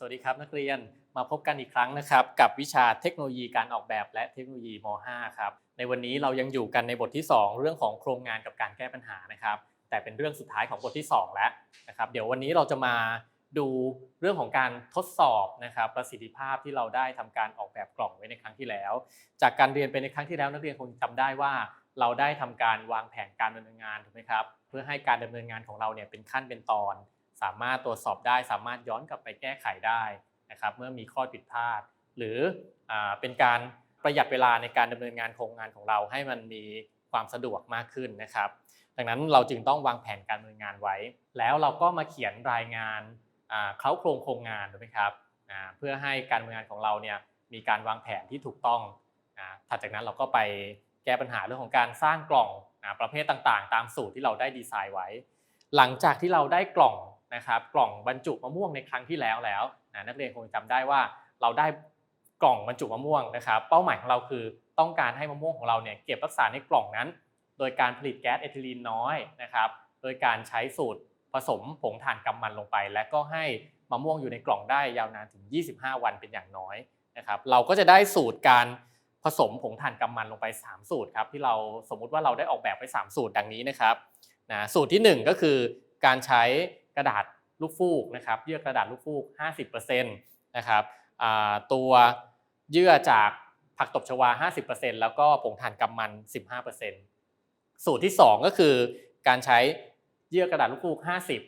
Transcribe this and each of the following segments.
สวัสดีครับนักเรียนมาพบกันอีกครั้งนะครับ กับวิชาเทคโนโลยีการออกแบบและเทคโนโลยีม .5 ครับในวันนี้เรายังอยู่กันในบทที่ 2 เรื่องของโครงงานกับการแก้ปัญหานะครับ แต่เป็นเรื่องสุดท้ายของบทที่ 2 แล้วนะครับเดี๋ยววันนี้เราจะมาดูเรื่องของการทดสอบนะครับประสิทธิภาพที่เราได้ทำการออกแบบกล่องไว้ในครั้งที่แล้ว จากการเรียนไปในครั้งที่แล้ว นักเรียนคงจำได้ว่า เราได้ทำการวางแผนการดำเนินงานถูกไหมครับเพื่อให้การดำเนินงานของเราเนี่ยเป็นขั้นเป็นตอน สามารถตรวจสอบได้ สามารถย้อนกลับไปแก้ไขได้นะครับเมื่อมีข้อผิดพลาด หรือเป็นการประหยัดเวลาในการดำเนินงานโครงงานของเราให้มันมีความสะดวกมากขึ้นนะครับ ดังนั้นเราจึงต้องวางแผนการดำเนินงานไว้ แล้วเราก็มาเขียนรายงานเคล้าโครงโครงงานถูกไหมครับเพื่อให้การดำเนินงานของเราเนี่ยมีการวางแผนที่ถูกต้องถัดจากนั้นเราก็ไปแก้ปัญหาเรื่องของการสร้างกล่องประเภทต่างๆ ตามสูตรที่เราได้ดีไซน์ไว้ หลังจากที่เราได้กล่อง นะครับกล่องบรรจุมะม่วงในครั้งที่แล้วแล้วนะนักเรียนคงจำได้ว่าเราได้กล่องบรรจุมะม่วงนะครับ เป้าหมายของเราคือต้องการให้มะม่วงของเราเนี่ยเก็บรักษาในกล่องนั้น โดยการผลิตแก๊สเอทิลีนน้อยนะครับโดยการใช้สูตรผสมผงถ่านกำมันลงไป และก็ให้มะม่วงอยู่ในกล่องได้ยาวนานถึง 25 วันเป็นอย่างน้อยนะครับเราก็จะได้สูตรการผสมผงถ่านกำมันลงไป 3 สูตรครับที่เราสมมุติว่าเราได้ออกแบบไว้3สูตรดังนี้นะครับนะสูตรทีหนึ่1 ก็คือการใช้ กระดาษลูกฟูกนะครับเยื่อกระดาษลูกฟูก 50%นะครับตัวเยื่อจากผักตบชวา 50%แล้วก็ผงถ่านกำมัน 15%สูตรที่ 2 ก็คือการใช้เยื่อกระดาษลูกฟูก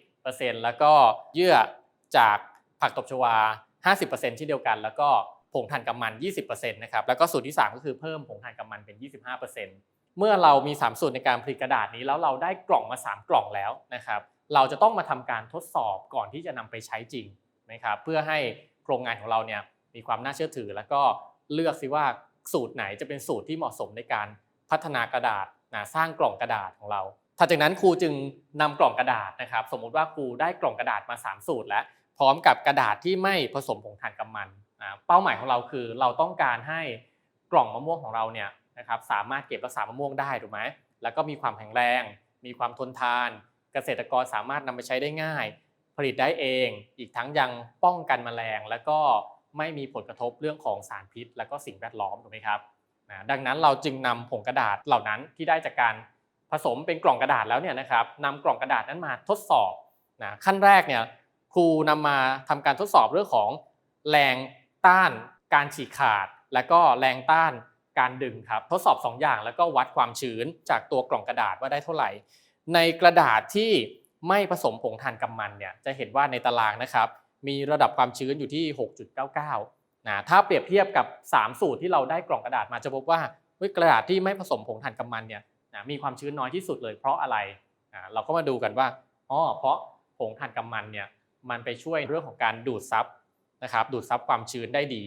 50%แล้วก็เยื่อจากผักตบชวา 50%ที่เดียวกัน แล้วก็ผงถ่านกำมัน 20%นะครับแล้วก็สูตรที่ 3 ก็คือเพิ่มผงถ่านกำมันเป็น 25%เมื่อเรามี 3 สูตรในการผลิตกระดาษนี้แล้วเราได้กล่องมา 3 กล่องแล้วนะครับ เราจะต้องมาทำการทดสอบก่อนที่จะนำไปใช้จริงนะครับเพื่อให้โครงงานของเราเนี่ยมีความน่าเชื่อถือ แล้วก็เลือกซิว่าสูตรไหนจะเป็นสูตรที่เหมาะสมในการพัฒนากระดาษนะสร้างกล่องกระดาษของเราถัดจากนั้นครูจึงนำกล่องกระดาษนะครับ สมมุติว่าครูได้กล่องกระดาษมา 3 สูตร แล้วพร้อมกับกระดาษที่ไม่ผสมผงถ่านกำมันนะเป้าหมายของเราคือเราต้องการให้กล่องมะม่วงของเราเนี่ยนะครับสามารถเก็บรักษามะม่วงได้ถูกไหมแล้วก็มีความแข็งแรง มีความทนทาน เกษตรกรสามารถนำไปใช้ได้ง่าย ผลิตได้เอง อีกทั้งยังป้องกันแมลง แล้วก็ไม่มีผลกระทบเรื่องของสารพิษ แล้วก็สิ่งแวดล้อมถูกไหมครับนะดังนั้นเราจึงนำผงกระดาษเหล่านั้นที่ได้จากการผสมเป็นกล่องกระดาษแล้วเนี่ยนะครับนำกล่องกระดาษนั้นมาทดสอบนะขั้นแรกเนี่ยครูนำมาทำการทดสอบเรื่องของแรงต้านการฉีกขาด และก็แรงต้านการดึงครับทดสอบ 2 อย่างแล้วก็วัดความชื้นจากตัวกล่องกระดาษว่าได้เท่าไหร่ ในกระดาษที่ไม่ผสมผงถ่านกำมันเนี่ยจะเห็นว่าในตารางนะครับ มีระดับความชื้นอยู่ที่ 6.99นะถ้าเปรียบเทียบกับ 3 สูตรที่เราได้กล่องกระดาษมาจะพบว่ากระดาษที่ไม่ผสมผงถ่านกำมันเนี่ยนะมีความชื้นน้อยที่สุดเลยเพราะอะไรนะเราก็มาดูกันว่าอ๋อเพราะผงถ่านกำมันเนี่ยมันไปช่วยเรื่องของการดูดซับนะครับดูดซับความชื้นได้ดี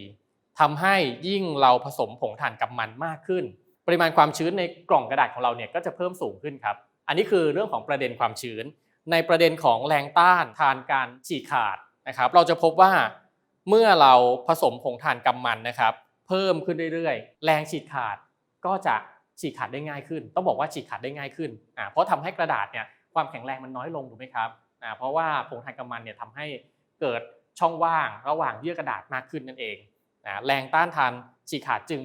ทำให้ยิ่งเราผสมผงถ่านกำมันมากขึ้น ปริมาณความชื้นในกล่องกระดาษของเราเนี่ยก็จะเพิ่มสูงขึ้นครับ อันนี้คือเรื่องของประเด็นความชื้น ในประเด็นของแรงต้านทานการฉีกขาดนะครับ เราจะพบว่าเมื่อเราผสมผงถ่านกำมันนะครับ เพิ่มขึ้นเรื่อยๆ แรงฉีกขาดก็จะฉีกขาดได้ง่ายขึ้น ต้องบอกว่าฉีกขาดได้ง่ายขึ้นอ่าเพราะทำให้กระดาษเนี่ยความแข็งแรงมันน้อยลงถูกไหมครับอ่าเพราะว่าผงถ่านกำมันเนี่ยทำให้เกิดช่องว่างระหว่างเยื่อกระดาษมากขึ้นนั่นเองนะแรงต้านทานฉีกขาดจึง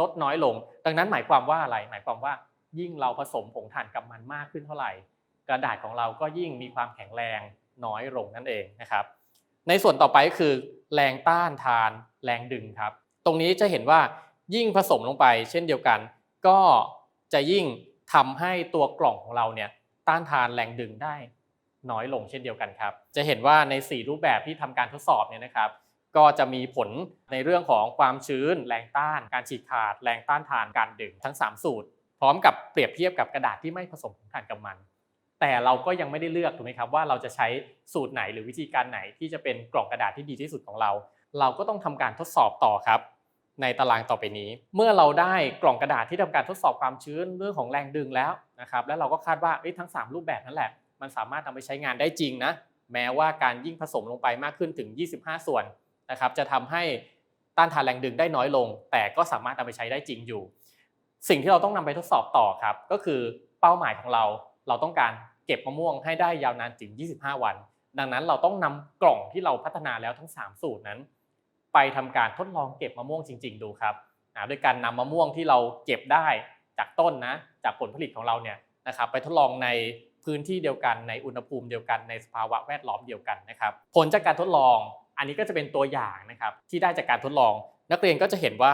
ลดน้อยลง ดังนั้นหมายความว่าอะไรหมายความว่า ยิ่งเราผสมผงถ่านกำมันมากขึ้นเท่าไหร่ กระดาษของเราก็ยิ่งมีความแข็งแรงน้อยลงนั่นเองนะครับ ในส่วนต่อไปก็คือ แรงต้านทานแรงดึงครับ ตรงนี้จะเห็นว่ายิ่งผสมลงไป เช่นเดียวกัน ก็จะยิ่งทำให้ตัวกล่องของเราเนี่ยต้านทานแรงดึงได้น้อยลงเช่นเดียวกันครับ จะเห็นว่าใน 4 รูปแบบที่ทำการทดสอบเนี่ยนะครับ ก็จะมีผลในเรื่องของความชื้น แรงต้าน การฉีกขาด แรงต้านทานการดึงทั้ง 3 สูตร พร้อมกับเปรียบเทียบกับกระดาษที่ไม่ผสมถ่านกำมัน แต่เราก็ยังไม่ได้เลือกถูกไหมครับว่าเราจะใช้สูตรไหนหรือวิธีการไหนที่จะเป็นกล่องกระดาษที่ดีที่สุดของเรา เราก็ต้องทำการทดสอบต่อครับ ในตารางต่อไปนี้ เมื่อเราได้กล่องกระดาษที่ทำการทดสอบความชื้นเรื่องของแรงดึงแล้วนะครับ แล้วเราก็คาดว่าทั้ง 3 รูปแบบนั่นแหละมันสามารถนำไปใช้งานได้จริงนะแม้ว่าการยิ่งผสมลงไปมากขึ้นถึง 25 ส่วนนะครับ จะทำให้ต้านทานแรงดึงได้น้อยลง แต่ก็สามารถนำไปใช้ได้จริงอยู่ สิ่งที่เราต้องนำไปทดสอบต่อครับ ก็คือเป้าหมายของเรา เราต้องการเก็บมะม่วงให้ได้ยาวนานถึง 25 วัน ดังนั้นเราต้องนำกล่องที่เราพัฒนาแล้วทั้ง 3 สูตรนั้น ไปทำการทดลองเก็บมะม่วงจริง ๆ ดูครับโดยการนำมะม่วงที่เราเก็บได้จากต้นนะ จากผลผลิตของเราเนี่ยนะครับไปทดลองในพื้นที่เดียวกันในอุณหภูมิเดียวกันในสภาวะแวดล้อมเดียวกันนะครับ ผลจากการทดลองอันนี้ก็จะเป็นตัวอย่างนะครับที่ได้จากการทดลอง นักเรียนก็จะเห็นว่า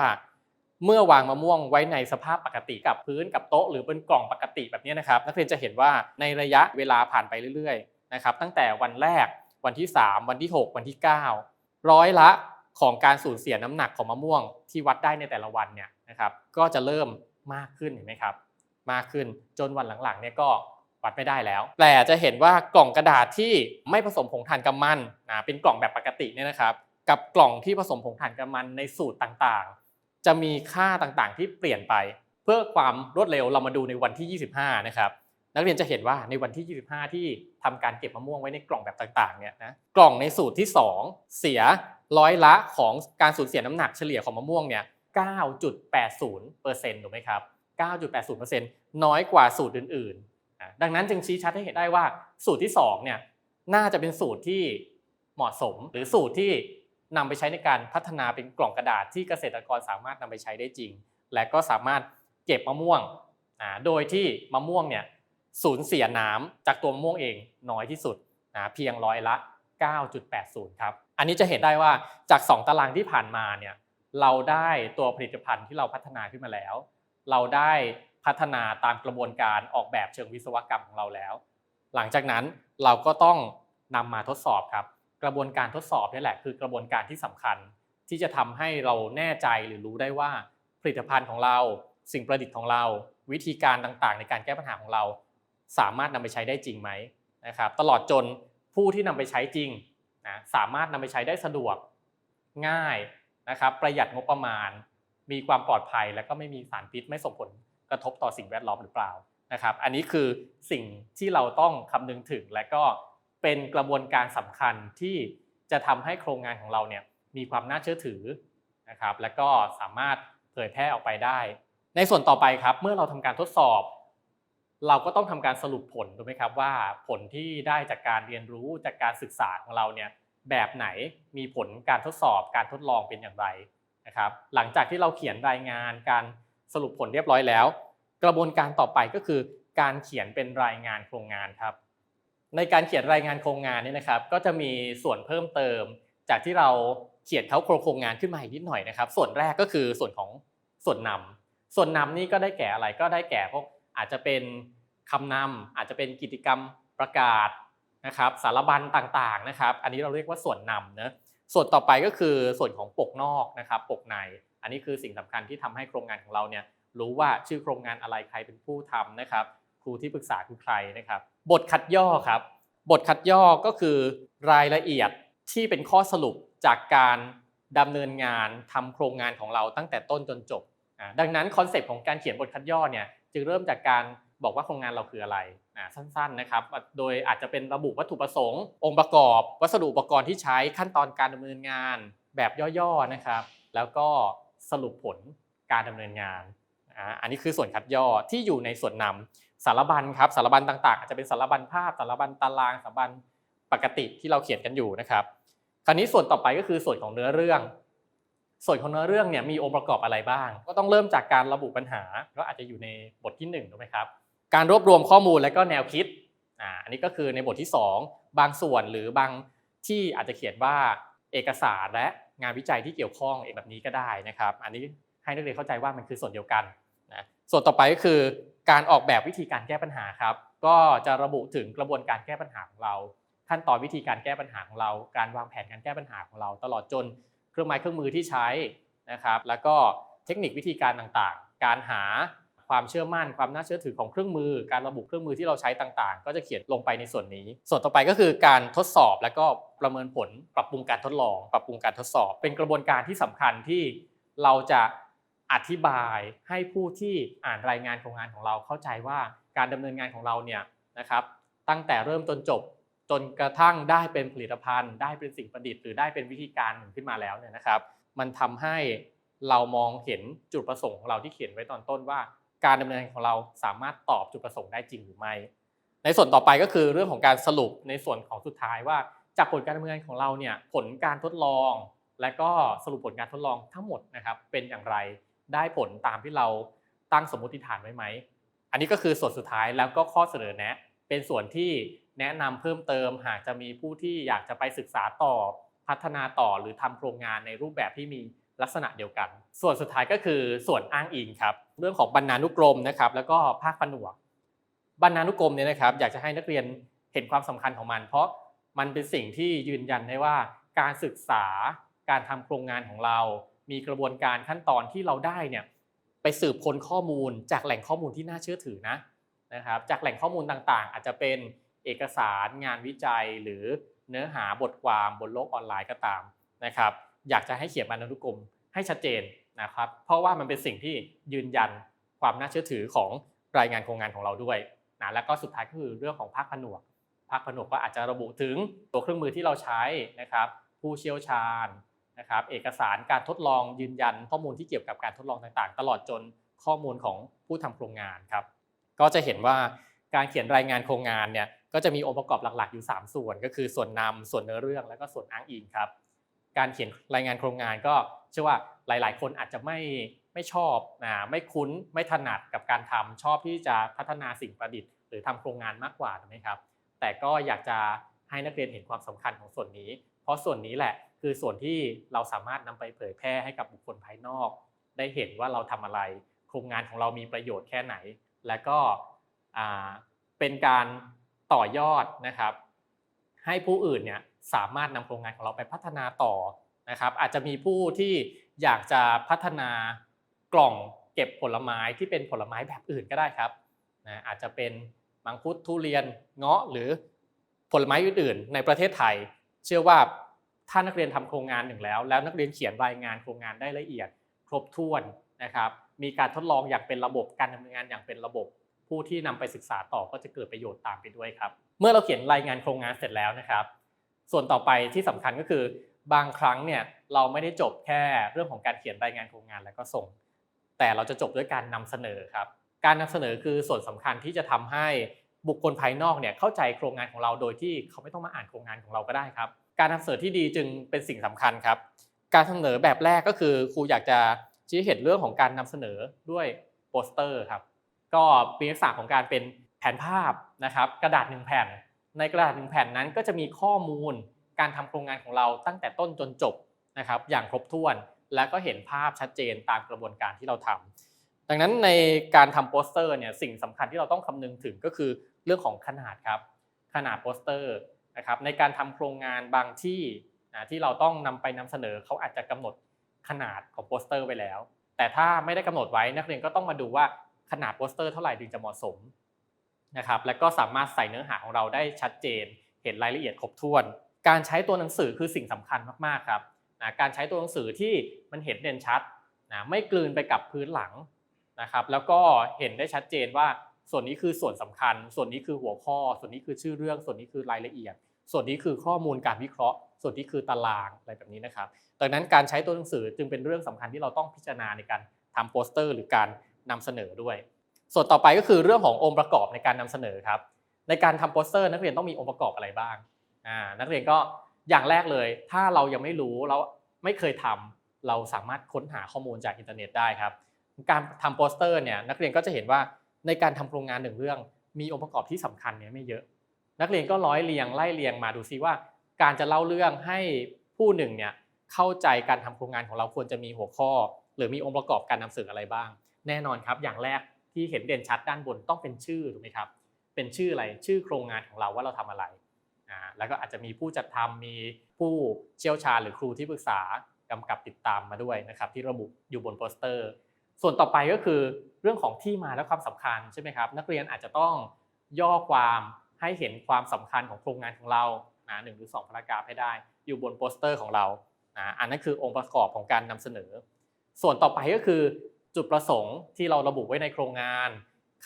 เมื่อวางมะม่วงไว้ในสภาพปกติกับพื้นกับโต๊ะหรือบนกล่องปกติแบบนี้นะครับนักเรียนจะเห็นว่าในระยะเวลาผ่านไปเรื่อยๆนะครับตั้งแต่วันแรกวันที่ 3 วันที่ 6 วันที่ 9 ร้อยละของการสูญเสียน้ำหนักของมะม่วงที่วัดได้ในแต่ละวันเนี่ยนะครับก็จะเริ่มมากขึ้นเห็นไหมครับ มากขึ้นจนวันหลังๆเนี่ยก็วัดไม่ได้แล้ว แต่จะเห็นว่ากล่องกระดาษที่ไม่ผสมผงถ่านกำมันนะเป็นกล่องแบบปกติเนี่ยนะครับ กับกล่องที่ผสมผงถ่านกำมันในสูตรต่างๆ จะมีค่าต่างๆ ที่เปลี่ยนไป เพื่อความรวดเร็วเรามาดูในวันที่ 25 นะครับนักเรียนจะเห็นว่าในวันที่ 25 ที่ทำการเก็บมะม่วงไว้ในกล่องแบบต่างๆ เนี่ยนะ กล่องในสูตรที่ 2 เสียร้อยละของการสูญเสียน้ำหนักเฉลี่ยของมะม่วงเนี่ย 9.80%ถูกไหมครับ 9.80%น้อยกว่าสูตรอื่นๆ ดังนั้นจึงชี้ชัดให้เห็นได้ว่าสูตรที่ 2 เนี่ย น่าจะเป็นสูตรที่เหมาะสมหรือสูตรที่ นำไปใช้ในการพัฒนาเป็นกล่องกระดาษที่เกษตรกรสามารถนำไปใช้ได้จริง และก็สามารถเก็บมะม่วงโดยที่มะม่วงเนี่ยสูญเสียน้ำจากตัวมะม่วงเองน้อยที่สุดนะเพียงร้อยละ 9.80 ครับ อันนี้จะเห็นได้ว่าจาก 2 ตารางที่ผ่านมาเนี่ยเราได้ตัวผลิตภัณฑ์ที่เราพัฒนาขึ้นมาแล้ว เราได้พัฒนาตามกระบวนการออกแบบเชิงวิศวกรรมของเราแล้ว หลังจากนั้นเราก็ต้องนำมาทดสอบครับ กระบวนการทดสอบนี่แหละคือกระบวนการที่สำคัญ ที่จะทำให้เราแน่ใจหรือรู้ได้ว่าผลิตภัณฑ์ของเรา สิ่งประดิษฐ์ของเรา วิธีการต่างๆ ในการแก้ปัญหาของเรา สามารถนำไปใช้ได้จริงไหมนะครับตลอดจนผู้ที่นำไปใช้จริงนะสามารถนำไปใช้ได้สะดวกง่ายนะครับประหยัดงบประมาณ มีความปลอดภัย และก็ไม่มีสารพิษไม่ส่งผลกระทบต่อสิ่งแวดล้อมหรือเปล่านะครับ อันนี้คือสิ่งที่เราต้องคำนึงถึงและก็ เป็นกระบวนการสำคัญที่จะทำให้โครงงานของเราเนี่ยมีความน่าเชื่อถือนะครับ และก็สามารถเผยแพร่ออกไปได้ ในส่วนต่อไปครับ เมื่อเราทำการทดสอบ เราก็ต้องทำการสรุปผลถูกไหมครับว่าผลที่ได้จากการเรียนรู้จากการศึกษาของเราเนี่ยแบบไหนมีผลการทดสอบการทดลองเป็นอย่างไรนะครับ หลังจากที่เราเขียนรายงานการสรุปผลเรียบร้อยแล้ว กระบวนการต่อไปก็คือการเขียนเป็นรายงานโครงงานครับ ในการเขียนรายงานโครงงานเนี่ยนะครับ ก็จะมีส่วนเพิ่มเติม จากที่เราเขียนเขาโครงงานขึ้นมาอีกนิดหน่อยนะครับ ส่วนแรกก็คือส่วนของส่วนนำส่วนนำนี่ก็ได้แก่อะไรก็ได้แก่พวกอาจจะเป็นคำนำอาจจะเป็นกิจกรรมประกาศนะครับ สารบัญต่างๆนะครับ อันนี้เราเรียกว่าส่วนนำนะส่วนต่อไปก็คือส่วนของปกนอกนะครับ ปกใน อันนี้คือสิ่งสำคัญที่ทำให้โครงงานของเราเนี่ยรู้ว่าชื่อโครงงานอะไรใครเป็นผู้ทำนะครับ ครูที่ปรึกษาคือใครนะครับ บทคัดย่อครับ บทคัดย่อก็คือรายละเอียดที่เป็นข้อสรุปจากการดำเนินงานทำโครงงานของเราตั้งแต่ต้นจนจบ ดังนั้นคอนเซปต์ของการเขียนบทคัดย่อเนี่ยจึงเริ่มจากการบอกว่าโครงงานเราคืออะไรสั้นๆนะครับ โดยอาจจะเป็นระบุวัตถุประสงค์ องค์ประกอบ วัสดุอุปกรณ์ที่ใช้ขั้นตอนการดำเนินงานแบบย่อๆนะครับ แล้วก็สรุปผลการดำเนินงาน อันนี้คือส่วนคัดย่อที่อยู่ในส่วนนำ สารบัญครับสารบัญต่างๆ อาจจะเป็นสารบัญภาพสารบัญตารางสารบัญปกติที่เราเขียนกันอยู่นะครับ คราวนี้ส่วนต่อไปก็คือส่วนของเนื้อเรื่อง ส่วนของเนื้อเรื่องเนี่ยมีองค์ประกอบอะไรบ้าง ก็ต้องเริ่มจากการระบุปัญหา ก็อาจจะอยู่ในบทที่1ถูกไหมครับ การรวบรวมข้อมูลและก็แนวคิดอ่าอันนี้ก็คือในบทที่ 2 บางส่วนหรือบางที่อาจจะเขียนว่าเอกสารและงานวิจัยที่เกี่ยวข้องแบบนี้ก็ได้นะครับ อันนี้ให้นักเรียนเข้าใจว่ามันคือส่วนเดียวกัน นะส่วนต่อไปก็คือการออกแบบวิธีการแก้ปัญหาครับ ก็จะระบุถึงกระบวนการแก้ปัญหาของเรา ขั้นตอนวิธีการแก้ปัญหาของเรา การวางแผนการแก้ปัญหาของเรา ตลอดจนเครื่องไม้เครื่องมือที่ใช้นะครับ แล้วก็เทคนิควิธีการต่างๆ การหาความเชื่อมั่นความน่าเชื่อถือของเครื่องมือ การระบุเครื่องมือที่เราใช้ต่างๆ ก็จะเขียนลงไปในส่วนนี้ ส่วนต่อไปก็คือการทดสอบแล้วก็ประเมินผล ปรับปรุงการทดลอง ปรับปรุงการทดสอบ เป็นกระบวนการที่สำคัญที่เราจะ อธิบายให้ผู้ที่อ่านรายงานโครงงานของเราเข้าใจว่าการดำเนินงานของเราเนี่ยนะครับ ตั้งแต่เริ่มจนจบจนกระทั่งได้เป็นผลิตภัณฑ์ ได้เป็นสิ่งประดิษฐ์หรือได้เป็นวิธีการหนึ่งขึ้นมาแล้วเนี่ยนะครับ มันทำให้เรามองเห็นจุดประสงค์ของเราที่เขียนไว้ตอนต้นว่า การดำเนินงานของเราสามารถตอบจุดประสงค์ได้จริงหรือไม่ ในส่วนต่อไปก็คือเรื่องของการสรุปในส่วนของสุดท้ายว่า จากผลการดำเนินงานของเราเนี่ยผลการทดลอง และก็สรุปผลการทดลองทั้งหมดนะครับเป็นอย่างไร ได้ผลตามที่เราตั้งสมมติฐานไว้ไหม อันนี้ก็คือส่วนสุดท้ายแล้วก็ข้อเสนอแนะ เป็นส่วนที่แนะนำเพิ่มเติม หากจะมีผู้ที่อยากจะไปศึกษาต่อพัฒนาต่อหรือทำโครงงานในรูปแบบที่มีลักษณะเดียวกัน ส่วนสุดท้ายก็คือส่วนอ้างอิงครับ เรื่องของบรรณานุกรมนะครับ แล้วก็ภาคผนวก บรรณานุกรมเนี่ยนะครับ อยากจะให้นักเรียนเห็นความสำคัญของมัน เพราะมันเป็นสิ่งที่ยืนยันได้ว่าการศึกษาการทำโครงงานของเรา มีกระบวนการขั้นตอนที่เราได้เนี่ยไปสืบค้นข้อมูลจากแหล่งข้อมูลที่น่าเชื่อถือนะนะครับ จากแหล่งข้อมูลต่างๆ อาจจะเป็นเอกสารงานวิจัยหรือเนื้อหาบทความบนโลกออนไลน์ก็ตามนะครับ อยากจะให้เขียนบรรณานุกรมให้ชัดเจนนะครับ เพราะว่ามันเป็นสิ่งที่ยืนยันความน่าเชื่อถือของรายงานโครงงานของเราด้วยนะแล้วก็สุดท้ายก็คือเรื่องของภาคผนวกภาคผนวกก็อาจจะระบุถึงตัวเครื่องมือที่เราใช้นะครับ ผู้เชี่ยวชาญ นะครับเอกสารการทดลองยืนยันข้อมูลที่เกี่ยวกับการทดลองต่างๆ ตลอดจนข้อมูลของผู้ทำโครงงานครับก็จะเห็นว่าการเขียนรายงานโครงงานเนี่ยก็จะมีองค์ประกอบหลักๆอยู่ 3 ส่วน ก็คือส่วนนำส่วนเนื้อเรื่องแล้วก็ส่วนอ้างอิงครับการเขียนรายงานโครงงานก็เชื่อว่าหลาย ๆ คนอาจจะไม่ไม่ชอบนะไม่คุ้นไม่ถนัดกับการทำชอบที่จะพัฒนาสิ่งประดิษฐ์หรือทำโครงงานมากกว่าถูกไหมครับแต่ก็อยากจะให้นักเรียนเห็นความสำคัญของส่วนนี้ เพราะส่วนนี้แหละคือส่วนที่เราสามารถนำไปเผยแพร่ให้กับบุคคลภายนอก ได้เห็นว่าเราทำอะไร โครงงานของเรามีประโยชน์แค่ไหน และก็เป็นการต่อยอดนะครับ ให้ผู้อื่นเนี่ยสามารถนำโครงงานของเราไปพัฒนาต่อนะครับ อาจจะมีผู้ที่อยากจะพัฒนากล่องเก็บผลไม้ที่เป็นผลไม้แบบอื่นก็ได้ครับนะอาจจะเป็นมังคุดทุเรียนเงาะหรือผลไม้อื่นๆ ในประเทศไทย เชื่อว่าถ้านักเรียนทำโครงงานหนึ่งแล้ว แล้วนักเรียนเขียนรายงานโครงงานได้ละเอียด ครบถ้วนนะครับ มีการทดลองอย่างเป็นระบบการดำเนินงานอย่างเป็นระบบ ผู้ที่นำไปศึกษาต่อก็จะเกิดประโยชน์ตามไปด้วยครับ เมื่อเราเขียนรายงานโครงงานเสร็จแล้วนะครับ ส่วนต่อไปที่สำคัญก็คือบางครั้งเนี่ยเราไม่ได้จบแค่เรื่องของการเขียนรายงานโครงงานแล้วก็ส่ง แต่เราจะจบด้วยการนำเสนอครับ การนำเสนอคือส่วนสำคัญที่จะทำให้ บุคคลภายนอกเนี่ยเข้าใจโครงงานของเราโดยที่เขาไม่ต้องมาอ่านโครงงานของเราก็ได้ครับ การนำเสนอที่ดีจึงเป็นสิ่งสำคัญครับ การเสนอแบบแรกก็คือครูอยากจะชี้เห็นเรื่องของการนำเสนอด้วยโปสเตอร์ครับ ก็เป็นลักษณะของการเป็นแผนภาพนะครับ กระดาษหนึ่งแผ่น ในกระดาษหนึ่งแผ่นนั้นก็จะมีข้อมูลการทำโครงงานของเราตั้งแต่ต้นจนจบนะครับ อย่างครบถ้วน และก็เห็นภาพชัดเจนตามกระบวนการที่เราทำดังนั้นในการทำโปสเตอร์เนี่ยสิ่งสำคัญที่เราต้องคำนึงถึงก็คือ เรื่องของขนาดครับ ขนาดโปสเตอร์นะครับในการทำโครงงานบางที่ที่เราต้องนำไปนำเสนอเขาอาจจะกำหนดขนาดของโปสเตอร์ไว้แล้ว แต่ถ้าไม่ได้กำหนดไว้นักเรียนก็ต้องมาดูว่าขนาดโปสเตอร์เท่าไหร่ถึงจะเหมาะสมนะครับและก็สามารถใส่เนื้อหาของเราได้ชัดเจน เห็นรายละเอียดครบถ้วน การใช้ตัวหนังสือคือสิ่งสำคัญมากๆครับนะการใช้ตัวหนังสือที่มันเห็นเด่นชัดนะไม่กลืนไปกับพื้นหลังนะครับแล้วก็เห็นได้ชัดเจนว่า ส่วนนี้คือส่วนสำคัญ ส่วนนี้คือหัวข้อ ส่วนนี้คือชื่อเรื่อง ส่วนนี้คือรายละเอียด ส่วนนี้คือข้อมูลการวิเคราะห์ ส่วนนี้คือตารางอะไรแบบนี้นะครับ ดังนั้นการใช้ตัวหนังสือจึงเป็นเรื่องสำคัญที่เราต้องพิจารณาในการทำโปสเตอร์ หรือการนำเสนอด้วย ส่วนต่อไปก็คือเรื่องขององค์ประกอบในการนำเสนอครับ ในการทำโปสเตอร์ นักเรียนต้องมีองค์ประกอบอะไรบ้าง นักเรียนก็อย่างแรกเลย ถ้าเรายังไม่รู้แล้วไม่เคยทำเราสามารถค้นหาข้อมูลจากอินเทอร์เน็ตได้ครับ การทำโปสเตอร์เนี่ยนักเรียนก็จะเห็นว่า ในการทำโครงงานหนึ่งเรื่อง มีองค์ประกอบที่สำคัญเนี่ยไม่เยอะ นักเรียนก็ร้อยเรียงไล่เรียงมาดูซิว่า การจะเล่าเรื่องให้ผู้หนึ่งเนี่ยเข้าใจการทำโครงงานของเราควรจะมีหัวข้อ หรือมีองค์ประกอบการนำเสนออะไรบ้าง แน่นอนครับ อย่างแรกที่เห็นเด่นชัดด้านบนต้องเป็นชื่อถูกไหมครับ เป็นชื่ออะไรชื่อโครงงานของเราว่าเราทำอะไรอ่าแล้วก็อาจจะมีผู้จัดทำมีผู้เชี่ยวชาญหรือครูที่ปรึกษากำกับติดตามมาด้วยนะครับที่ระบุอยู่บนโปสเตอร์ ส่วนต่อไปก็คือเรื่องของที่มาและความสำคัญใช่ไหมครับ นักเรียนอาจจะต้องย่อความให้เห็นความสำคัญของโครงงานของเรานะหนึ่งหรือสองพารากราฟให้ได้ อยู่บนโปสเตอร์ของเรานะอันนั้นคือองค์ประกอบของการนำเสนอ ส่วนต่อไปก็คือจุดประสงค์ที่เราระบุไว้ในโครงงาน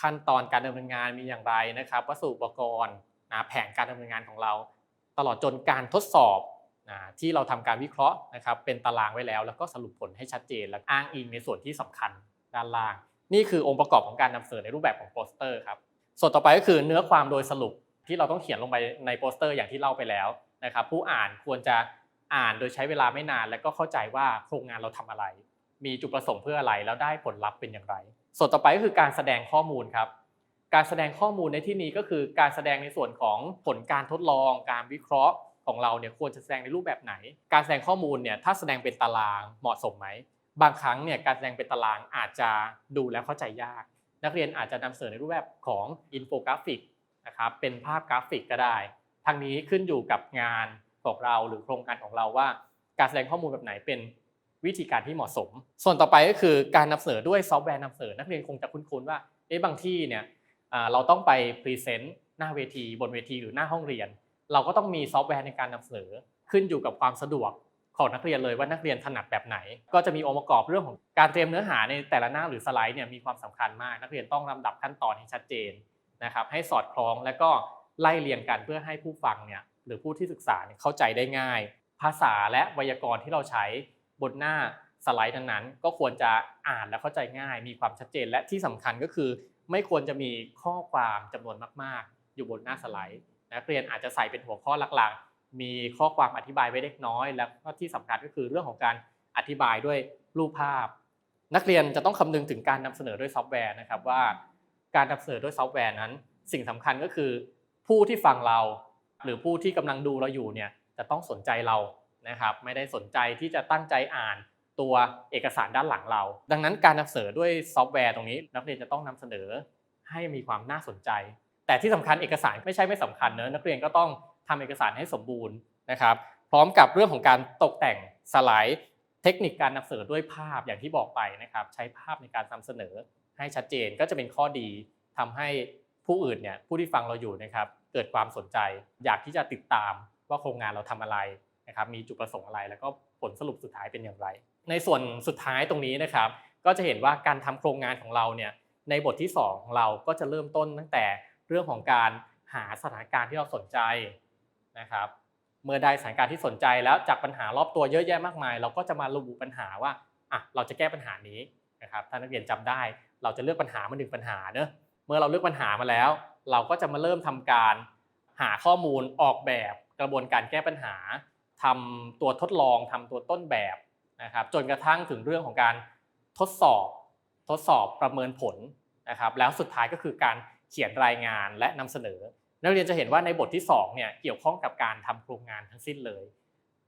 ขั้นตอนการดำเนินงานมีอย่างไรนะครับวัสดุอุปกรณ์นะแผนการดำเนินงานของเรา ตลอดจนการทดสอบ นะที่เราทำการวิเคราะห์นะครับเป็นตารางไว้แล้ว แล้วก็สรุปผลให้ชัดเจน และอ้างอิงในส่วนที่สำคัญด้านล่าง นี่คือองค์ประกอบของการนำเสนอในรูปแบบของโปสเตอร์ครับส่วนต่อไปก็คือเนื้อความโดยสรุปที่เราต้องเขียนลงไปในโปสเตอร์อย่างที่เล่าไปแล้วนะครับผู้อ่านควรจะอ่านโดยใช้เวลาไม่นาน และก็เข้าใจว่าโครงงานเราทำอะไร มีจุดประสงค์เพื่ออะไรแล้วได้ผลลัพธ์เป็นอย่างไร ส่วนต่อไปก็คือการแสดงข้อมูลครับการแสดงข้อมูลในที่นี้ก็คือการแสดงในส่วนของผลการทดลอง การวิเคราะห์ ของเราเนี่ยควรจะแสดงในรูปแบบไหน การแสดงข้อมูลเนี่ยถ้าแสดงเป็นตารางเหมาะสมไหมบางครั้งเนี่ยการแสดงเป็นตารางอาจจะดูแล้วเข้าใจยาก นักเรียนอาจจะนำเสนอในรูปแบบของอินโฟกราฟิกนะครับเป็นภาพกราฟิกก็ได้ทั้งนี้ขึ้นอยู่กับงานของเราหรือโครงการของเราว่า การแสดงข้อมูลแบบไหนเป็นวิธีการที่เหมาะสม ส่วนต่อไปก็คือการนำเสนอด้วยซอฟต์แวร์นำเสนอนักเรียนคงจะคุ้นๆว่าเอ๊ะบางที่เนี่ยเราต้องไปพรีเซนต์หน้าเวทีบนเวทีหรือหน้าห้องเรียน เราก็ต้องมีซอฟต์แวร์ในการนำเสนอขึ้นอยู่กับความสะดวกของนักเรียนเลยว่านักเรียนถนัดแบบไหน ก็จะมีองค์ประกอบเรื่องของการเตรียมเนื้อหาในแต่ละหน้าหรือสไลด์เนี่ยมีความสำคัญมาก นักเรียนต้องลำดับขั้นตอนให้ชัดเจนนะครับให้สอดคล้องและก็ไล่เรียงกันเพื่อให้ผู้ฟังเนี่ยหรือผู้ที่ศึกษาเนี่ยเข้าใจได้ง่าย ภาษาและไวยากรณ์ที่เราใช้บนหน้าสไลด์นั้นๆก็ควรจะอ่านและเข้าใจง่าย มีความชัดเจนและที่สำคัญก็คือ ไม่ควรจะมีข้อความจำนวนมาก ๆ อยู่บนหน้าสไลด์ นักเรียนอาจจะใส่เป็นหัวข้อหลักๆ มีข้อความอธิบายไว้เล็กน้อย แล้วก็ที่สำคัญก็คือเรื่องของการอธิบายด้วยรูปภาพ นักเรียนจะต้องคำนึงถึงการนำเสนอด้วยซอฟต์แวร์นะครับว่า การนำเสนอด้วยซอฟต์แวร์นั้น สิ่งสำคัญก็คือผู้ที่ฟังเรา หรือผู้ที่กำลังดูเราอยู่เนี่ยจะต้องสนใจเรานะครับ ไม่ได้สนใจที่จะตั้งใจอ่านตัวเอกสารด้านหลังเรา ดังนั้นการนำเสนอด้วยซอฟต์แวร์ตรงนี้ นักเรียนจะต้องนำเสนอให้มีความน่าสนใจ แต่ที่สำคัญเอกสารไม่ใช่ไม่สำคัญเนอะนักเรียนก็ต้องทำเอกสารให้สมบูรณ์นะครับ พร้อมกับเรื่องของการตกแต่งสไลด์เทคนิคการนำเสนอด้วยภาพอย่างที่บอกไปนะครับ ใช้ภาพในการนำเสนอให้ชัดเจนก็จะเป็นข้อดีทำให้ผู้อื่นเนี่ยผู้ที่ฟังเราอยู่นะครับ เกิดความสนใจ อยากที่จะติดตามว่าโครงงานเราทำอะไรนะครับ มีจุดประสงค์อะไร แล้วก็ผลสรุปสุดท้ายเป็นอย่างไร ในส่วนสุดท้ายตรงนี้นะครับ ก็จะเห็นว่าการทำโครงงานของเราเนี่ยในบทที่ 2 ของเราก็จะเริ่มต้นตั้งแต่ เรื่องของการหาสถานการณ์ที่เราสนใจนะครับ เมื่อได้สถานการณ์ที่สนใจแล้วจากปัญหารอบตัวเยอะแยะมากมาย เราก็จะมาระบุปัญหาว่าอะเราจะแก้ปัญหานี้นะครับถ้านักเรียนจำได้ เราจะเลือกปัญหามาหนึ่งปัญหาเนอะเมื่อเราเลือกปัญหามาแล้ว เราก็จะมาเริ่มทำการหาข้อมูลออกแบบกระบวนการแก้ปัญหาทำตัวทดลองทำตัวต้นแบบนะครับ จนกระทั่งถึงเรื่องของการทดสอบ ทดสอบประเมินผลนะครับ แล้วสุดท้ายก็คือการ เขียนรายงานและนำเสนอ นักเรียนจะเห็นว่าในบทที่2เนี่ยเกี่ยวข้องกับการทำโครงงานทั้งสิ้นเลย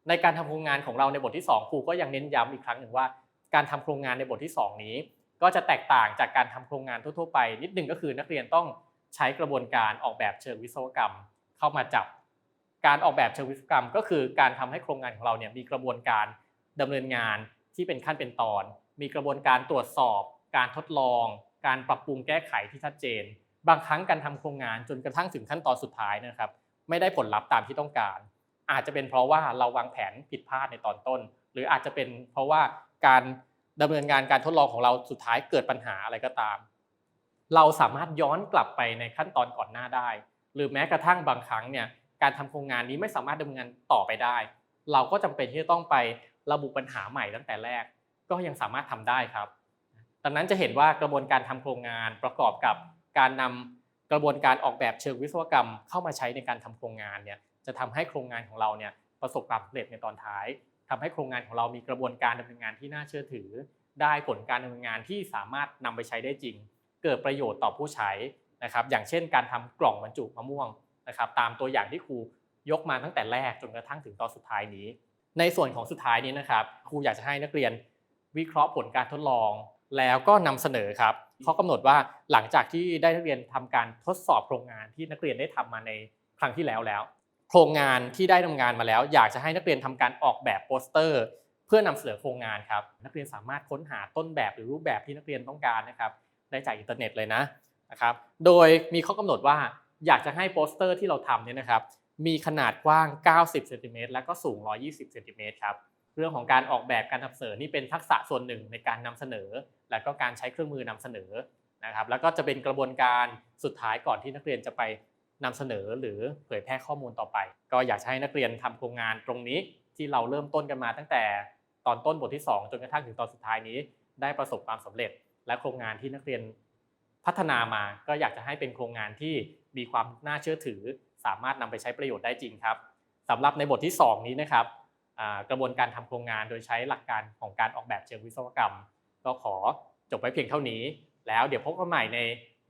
ในการทำโครงงานของเราในบทที่ 2 ครูก็ยังเน้นย้ำอีกครั้งหนึ่งว่า การทำโครงงานในบทที่ 2 นี้ ก็จะแตกต่างจากการทำโครงงานทั่วๆไป นิดนึงก็คือนักเรียนต้องใช้กระบวนการออกแบบเชิงวิศวกรรม เข้ามาจับ การออกแบบเชิงวิศวกรรม ก็คือการทำให้โครงงานของเราเนี่ยมีกระบวนการดำเนินงานที่เป็นขั้นเป็นตอน มีกระบวนการตรวจสอบ การทดลอง การปรับปรุงแก้ไขที่ชัดเจน บางครั้งการทำโครงงานจนกระทั่งถึงขั้นตอนสุดท้ายนะครับ ไม่ได้ผลลัพธ์ตามที่ต้องการ อาจจะเป็นเพราะว่าเราวางแผนผิดพลาดในตอนต้น หรืออาจจะเป็นเพราะว่าการดำเนินงานการทดลองของเราสุดท้ายเกิดปัญหาอะไรก็ตาม เราสามารถย้อนกลับไปในขั้นตอนก่อนหน้าได้ หรือแม้กระทั่งบางครั้งเนี่ยการทำโครงงานนี้ไม่สามารถดำเนินงานต่อไปได้ เราก็จำเป็นที่จะต้องไประบุปัญหาใหม่ตั้งแต่แรก ก็ยังสามารถทำได้ครับ ดังนั้นจะเห็นว่ากระบวนการทำโครงงานประกอบกับ การนำกระบวนการออกแบบเชิงวิศวกรรมเข้ามาใช้ในการทำโครงงานเนี่ยจะทำให้โครงงานของเราเนี่ยประสบความสำเร็จในตอนท้ายทำให้โครงงานของเรามีกระบวนการดำเนินงานที่น่าเชื่อถือ ได้ผลการดำเนินงานที่สามารถนำไปใช้ได้จริง เกิดประโยชน์ต่อผู้ใช้นะครับ อย่างเช่น การทำกล่องบรรจุมะม่วงนะครับ ตามตัวอย่างที่ครูยกมาตั้งแต่แรกจนกระทั่งถึงตอนสุดท้ายนี้ ในส่วนของสุดท้ายนี้นะครับครูอยากจะให้นักเรียนวิเคราะห์ผลการทดลอง แล้วก็นำเสนอครับ เขากำหนดว่าหลังจากที่ได้นักเรียนทำการทดสอบโครงงานที่นักเรียนได้ทำมาในครั้งที่แล้วแล้ว โครงงานที่ได้ทำงานมาแล้ว อยากจะให้นักเรียนทำการออกแบบโปสเตอร์ เพื่อนำเสนอโครงงานครับนักเรียนสามารถค้นหาต้นแบบหรือรูปแบบที่นักเรียนต้องการนะครับได้จากอินเทอร์เน็ตเลยนะนะครับ โดยมีข้อกำหนดว่าอยากจะให้โปสเตอร์ที่เราทำเนี่ยนะครับมีขนาดกว้าง 90 เซนติเมตรและก็สูง 120 เซนติเมตรครับ เรื่องของการออกแบบการนำเสนอนี่เป็นทักษะส่วนหนึ่งในการนำเสนอ และก็การใช้เครื่องมือนำเสนอนะครับ แล้วก็จะเป็นกระบวนการสุดท้ายก่อนที่นักเรียนจะไปนำเสนอหรือเผยแพร่ข้อมูลต่อไป ก็อยากให้นักเรียนทำโครงงานตรงนี้ที่เราเริ่มต้นกันมาตั้งแต่ตอนต้นบทที่ 2 จนกระทั่งถึงตอนสุดท้ายนี้ ได้ประสบความสำเร็จ และโครงงานที่นักเรียนพัฒนามาก็อยากจะให้เป็นโครงงานที่มีความน่าเชื่อถือ สามารถนำไปใช้ประโยชน์ได้จริงครับสำหรับในบทที่ 2 นี้นะครับ กระบวนการทำโครงงานโดยใช้หลักการของการออกแบบเชิงวิศวกรรม ก็ขอจบไว้เพียงเท่านี้ แล้วเดี๋ยวพบกันใหม่ใน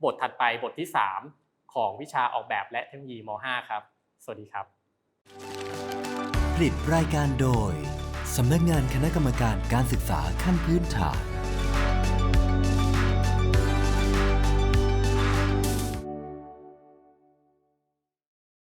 บทถัดไปบทที่ 3 ของวิชาออกแบบและเทคโนโลยีม .5 ครับ สวัสดีครับ ผลิตรายการโดยสำนักงานคณะกรรมการการศึกษาขั้นพื้นฐาน